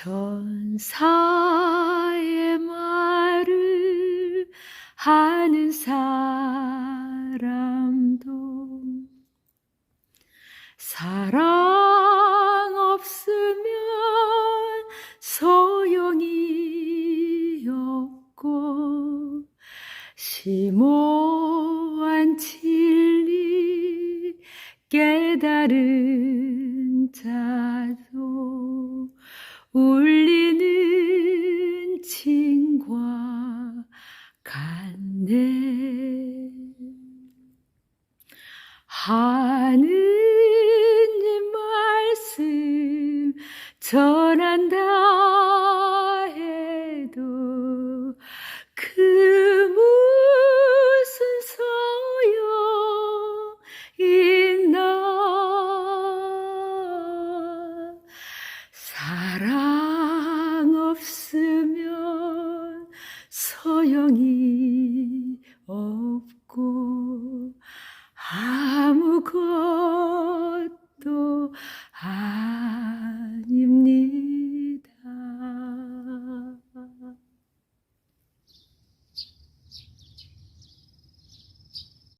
천사의 말을 하는 사람도 사랑 없으면 소용이 없고 심오한 진리 깨달은 울리는 징과 같네. 하느 소용이